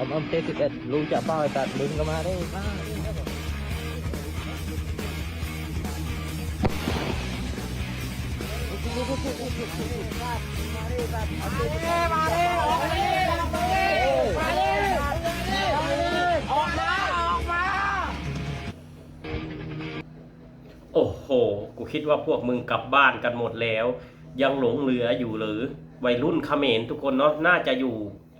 อมอมเทสิบเอ็ดลุงจะเป้าไอ้ตัดมึงก็มาได้มาโอ้โห กูคิดว่าพวกมึงกลับบ้านกันหมดแล้ว ยังหลงเหลืออยู่หรือ วัยรุ่นเขมรทุกคนเนาะ น่าจะอยู่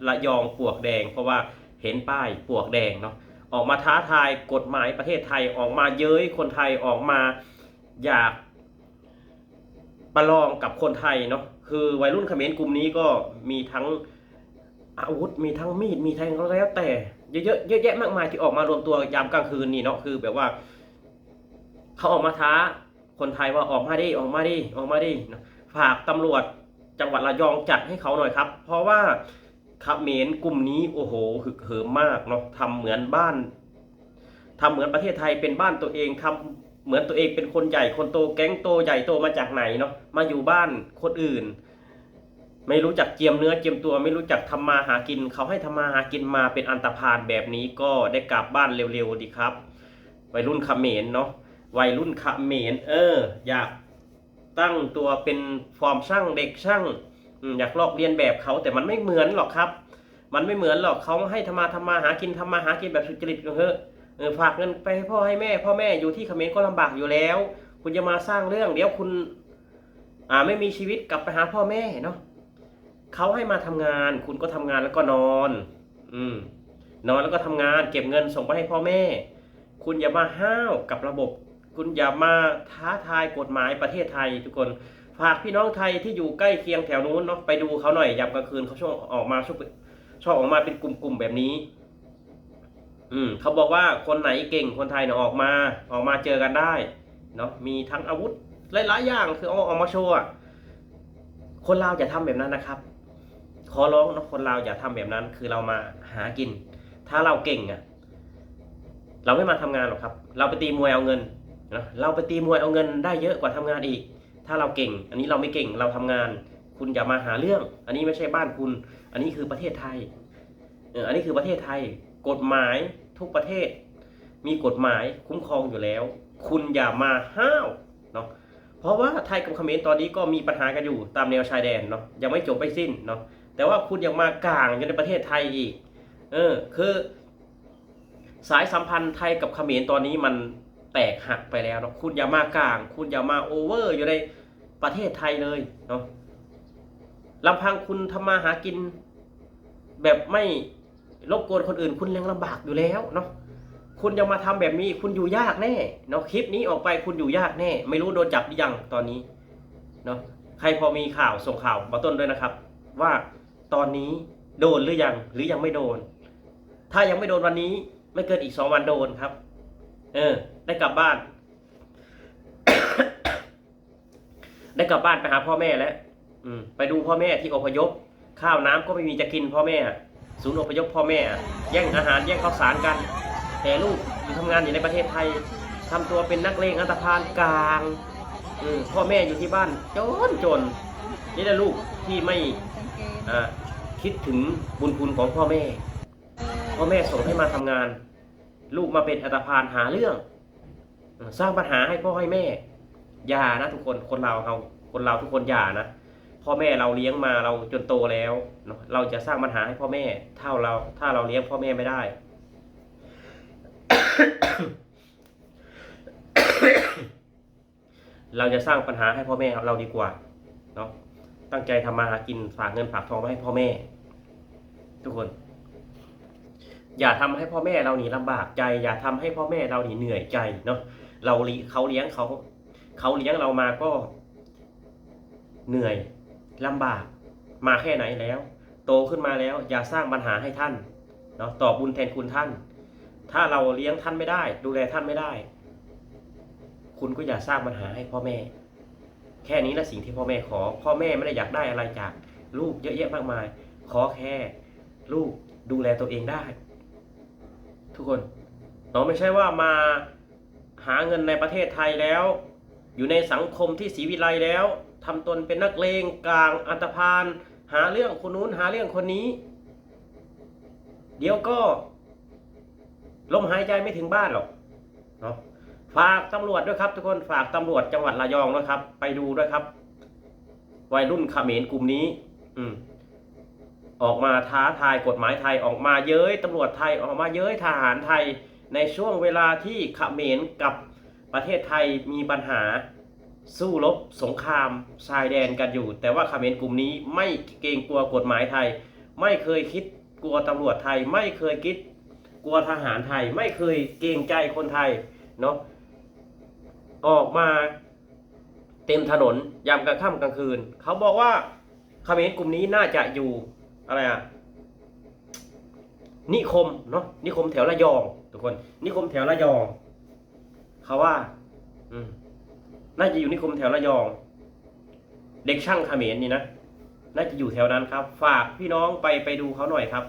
ระยองปวกแดง เพราะว่าเห็นป้ายปวกแดงเนาะออกมาท้าทายกฎหมายประเทศไทยออกมาเย้ยคนไทยออกมาอยากประลองกับคนไทยเนาะคือวัยรุ่นเขมรกลุ่มนี้ก็มีทั้งอาวุธมีทั้งมีดมีทั้งอะไรแล้วแต่เยอะๆเยอะแยะมากมายที่ออกมารวมตัวยามกลางคืนนี่เนาะคือแบบว่าเขาออกมาท้าคนไทยว่าออกมาดิออกมาดิออกมาดิฝากตำรวจจังหวัดระยองจัดให้เขาหน่อยครับ เพราะว่า เขมรกลุ่มนี้โอ้โหหึกเหิมมากเนาะทำเหมือนบ้านทำเหมือนประเทศไทยเป็นบ้านตัวเองทำเหมือนตัวเองเป็นคนใหญ่คนโตแก๊งโตใหญ่โตมาจากไหนเนาะมาอยู่บ้านคนอื่น ไม่รู้จักเจียมเนื้อเจียมตัวไม่รู้จักทำมาหากิน เขาให้ทำมาหากินมาเป็นอันตรพานแบบนี้ก็ได้กลับบ้านเร็วๆดีครับ วัยรุ่นเขมรเนาะวัยรุ่นเขมรเออ อยากตั้งตัวเป็นฟอร์มช่างเด็กช่าง อยากลอกเรียนแบบเขาแต่มันไม่เหมือนหรอกครับ มันไม่เหมือนหรอกเขาให้ทำมาทำมาหากินทำมาหากินแบบสุจริตกันเถอะเออฝากเงินไปให้พ่อให้แม่ พ่อแม่อยู่ที่เขมรก็ลำบากอยู่แล้ว คุณจะมาสร้างเรื่อง เดี๋ยวคุณ อ่าไม่มีชีวิตกลับไปหาพ่อแม่เนาะเขาให้มาทำงาน คุณก็ทำงานแล้วก็นอน อืม นอนแล้วก็ทำงาน เก็บเงินส่งไปให้พ่อแม่ คุณอย่ามาห้าวกับระบบ คุณอย่ามาท้าทายกฎหมายประเทศไทยทุกคน ฝากพี่น้องไทยที่อยู่ใกล้เคียงแถวนู้นเนาะไปดูเขาหน่อยยามกลางคืนเขาชอบออกมาชอบชอบออกมาเป็นกลุ่มๆแบบนี้ อืมเขาบอกว่าคนไหนเก่งคนไทยเนี่ยออกมา ออกมาเจอกันได้เนาะมีทั้งอาวุธหลายๆอย่างคือเอาออกมาโชว์คนลาวอย่าทำแบบนั้นนะครับ ขอร้องเนาะคนลาวอย่าทำแบบนั้น คือเรามาหากิน ถ้าเราเก่งอะเราไม่มาทำงานหรอกครับ เราไปตีมวยเอาเงินนะเราไปตีมวยเอาเงินได้เยอะกว่าทำงานอีก ถ้าเราเก่ง อันนี้เราไม่เก่งเราทำงาน คุณอย่ามาหาเรื่อง อันนี้ไม่ใช่บ้านคุณ อันนี้คือประเทศไทยเอออันนี้คือประเทศไทย กฎหมายทุกประเทศ มีกฎหมายคุ้มครองอยู่แล้ว คุณอย่ามาห้าวเนาะเพราะว่าไทยกับเขมรตอนนี้ก็มีปัญหากันอยู่ตามแนวชายแดนเนาะยังไม่จบไม่สิ้นเนาะแต่ว่าคุณยังมากลางอยู่ในประเทศไทยอีก เออคือ สายสัมพันธ์ไทยกับเขมรตอนนี้มัน ตกหักไปแล้วเนาะคุณอย่ามากลาง คุณอย่ามาโอเวอร์อยู่ในประเทศไทยเลยเนาะลำพังคุณทำมาหากิน แบบไม่รบกวนคนอื่น คุณยังลำบากอยู่แล้วเนาะคุณยังมาทำแบบนี้ คุณอยู่ยากแน่เนาะคลิปนี้ออกไปคุณอยู่ยากแน่ ไม่รู้โดนจับหรือยังตอนนี้เนาะใครพอมีข่าวส่งข่าวมาต้นด้วยนะครับ ว่าตอนนี้โดนหรือยังหรือยังไม่โดน ถ้ายังไม่โดนวันนี้ ไม่เกินอีกสองวันโดนครับ เออ ได้กลับบ้าน ได้กลับบ้านไปหาพ่อแม่แล้วอืมไปดูพ่อแม่ที่อพยพ ข้าวน้ำก็ไม่มีจะกินพ่อแม่ ศูนย์อพยพพ่อแม่ แย่งอาหารแย่งข้าวสารกัน แต่ลูกอยู่ทำงานอยู่ในประเทศไทยทำตัวเป็นนักเลงอันตพานกลางอืมพ่อแม่อยู่ที่บ้าน จนจนนี่แหละลูกที่ไม่อ่าคิดถึงบุญคุณของพ่อแม่ พ่อแม่ส่งให้มาทำงาน ลูกมาเป็นอัตภานหาเรื่อง สร้างปัญหาให้พ่อให้แม่ อย่านะทุกคนคนเราเราคนเราทุกคนอย่านะพ่อแม่เราเลี้ยงมาเราจนโตแล้วเนาะเราจะสร้างปัญหาให้พ่อแม่ถ้าเรา ถ้าเราเลี้ยงพ่อแม่ไม่ได้ เราจะสร้างปัญหาให้พ่อแม่เราดีกว่าเนาะตั้งใจทำมาหากินฝากเงินฝากทองไว้ให้พ่อแม่ ทุกคน อย่าทำให้พ่อแม่เราหนีลำบากใจ อย่าทำให้พ่อแม่เราหนีเหนื่อยใจเนาะ เราเขาเลี้ยงเขาเขาเลี้ยงเรามาก็เหนื่อยลำบากมาแค่ไหนแล้ว โตขึ้นมาแล้วอย่าสร้างปัญหาให้ท่านเนาะตอบบุญแทนคุณท่าน ถ้าเราเลี้ยงท่านไม่ได้ ดูแลท่านไม่ได้ คุณก็อย่าสร้างปัญหาให้พ่อแม่ แค่นี้และสิ่งที่พ่อแม่ขอ พ่อแม่ไม่ได้อยากได้อะไรจาก ลูกเยอะแยะมากมาย ขอแค่ ลูกดูแลตัวเองได้ ทุกคนเราไม่ใช่ว่ามา หาเงินในประเทศไทยแล้ว อยู่ในสังคมที่ศรีวิไลแล้วทำตนเป็นนักเลงกลางอันตพานหาเรื่องคนนู้นหาเรื่องคนนี้ เดี๋ยวก็ลมหายใจไม่ถึงบ้านหรอกเนาะฝากตำรวจด้วยครับ ทุกคนฝากตำรวจจังหวัดระยองด้วยครับ ไปดูด้วยครับ วัยรุ่นเขมรกลุ่มนี้ อืมออกมาท้าทายกฎหมายไทยออกมาเย้ยตำรวจไทยออกมาเย้ยทหารไทย ในช่วงเวลาที่เขมรกับประเทศไทยมีปัญหาสู้รบสงครามชายแดนกันอยู่ แต่ว่าเขมรกลุ่มนี้ไม่เกรงกลัวกฎหมายไทย ไม่เคยคิดกลัวตำรวจไทย ไม่เคยคิดกลัวทหารไทย ไม่เคยเกรงใจคนไทยเนาะออกมาเต็มถนนยามกลางค่ำกลางคืน เขาบอกว่าเขมรกลุ่มนี้น่าจะอยู่อะไรอะนิคมเนาะนิคมแถวระยอง ทุกคน นิคมแถวระยองเขาว่า อืมน่าจะอยู่นิคมแถวระยอง เด็กช่างเขมรนี่นะน่าจะอยู่แถวนั้นครับ ฝากพี่น้องไปไปดูเขาหน่อยครับ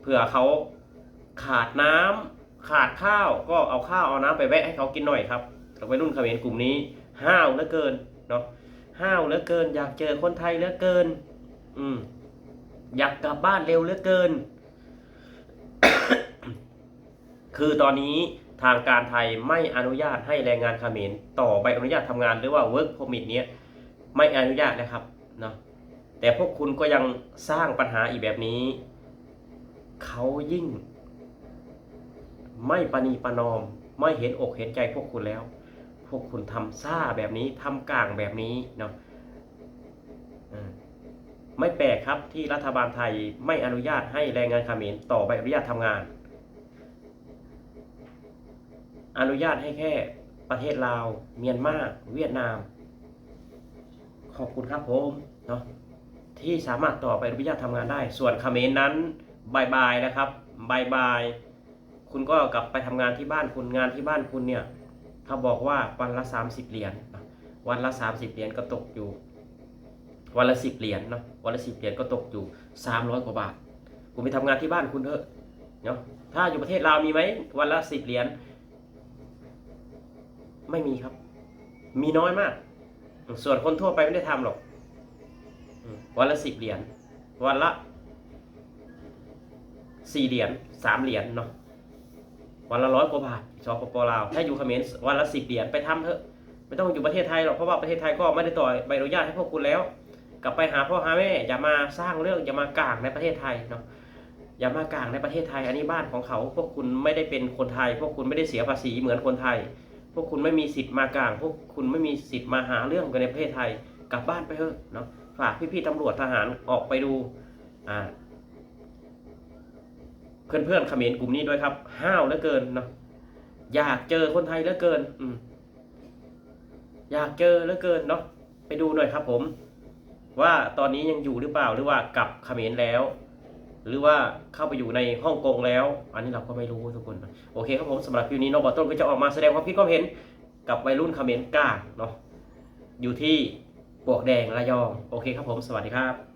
เผื่อเขาขาดน้ำขาดข้าวก็เอาข้าวเอาน้ำไปแวะให้เขากินหน่อยครับกับวัยรุ่นเขมรกลุ่มนี้ห้าวเหลือเกินเนาะห้าวเหลือเกิน อยากเจอคนไทยเหลือเกิน อืมอยากกลับบ้านเร็วเหลือเกิน คือตอนนี้ทางการไทยไม่อนุญาตให้แรงงานเขมรต่อใบอนุญาตทำงานหรือว่า work permit เนี้ยไม่อนุญาตนะครับเนาะแต่พวกคุณก็ยังสร้างปัญหาอีกแบบนี้ เขายิ่ง ไม่ปณีประนอม ไม่เห็นอกเห็นใจพวกคุณแล้ว พวกคุณทำซ่าแบบนี้ทำกลางแบบนี้เนาะไม่แปลกครับที่รัฐบาลไทยไม่อนุญาตให้แรงงานเขมรต่อใบอนุญาตทำงาน อนุญาตให้แค่ประเทศลาว เมียนมา เวียดนาม ขอบคุณครับผมเนาะที่สามารถต่อไปอนุญาตทำงานได้ ส่วนเขมรนั้นบายบายนะครับบายบายคุณก็กลับไปทำงานที่บ้านคุณงานที่บ้านคุณเนี่ยเขาบอกว่าวันละ 30 เหรียญเนาะวันละ 30 เหรียญก็ตกอยู่ วันละ10เหรียญเนาะวันละ10เหรียญก็ตกอยู่ 300 กว่าบาท คุณไปทำงานที่บ้านคุณเถอะเนาะถ้าอยู่ประเทศลาวมีไหมวันละ 10 เหรียญ ไม่มีครับ มีน้อยมาก ส่วนคนทั่วไปไม่ได้ทำหรอกวันละสิบเหรียญวันละสี่เหรียญสามเหรียญเนาะวันละร้อยกว่าบาทสปปลาวถ้าอยู่เขมรวันละสิบเหรียญไปทำเถอะ ไม่ต้องอยู่ประเทศไทยหรอกเพราะว่าประเทศไทยก็ไม่ได้ต่อใบอนุญาตให้พวกคุณแล้ว กลับไปหาพ่อหาแม่อย่ามาสร้างเรื่องอย่ามากลางในประเทศไทยเนาะอย่ามากลางในประเทศไทย อันนี้บ้านของเขาพวกคุณไม่ได้เป็นคนไทย พวกคุณไม่ได้เสียภาษีเหมือนคนไทย พวกคุณไม่มีสิทธิ์มากลาง พวกคุณไม่มีสิทธิ์มาหาเรื่องกันในประเทศไทย กลับบ้านไปเถอะเนาะฝากพี่ๆตำรวจทหารออกไปดูอ่าเพื่อนๆเขมรกลุ่มนี้ด้วยครับห้าวเหลือเกินเนาะอยากเจอคนไทยเหลือเกิน อืมอยากเจอเหลือเกินเนาะไปดูหน่อยครับผม ว่าตอนนี้ยังอยู่หรือเปล่าหรือว่ากลับเขมรแล้ว หรือว่าเข้าไปอยู่ในฮ่องกงแล้ว อันนี้เราก็ไม่รู้ทุกคน โอเคครับผมสำหรับคลิปนี้นอบอต้นก็จะออกมาแสดงความคิดความเห็นกับวัยรุ่นเขมรกล้าเนาะอยู่ที่ปวกแดงระยอง โอเคครับผม สวัสดีครับ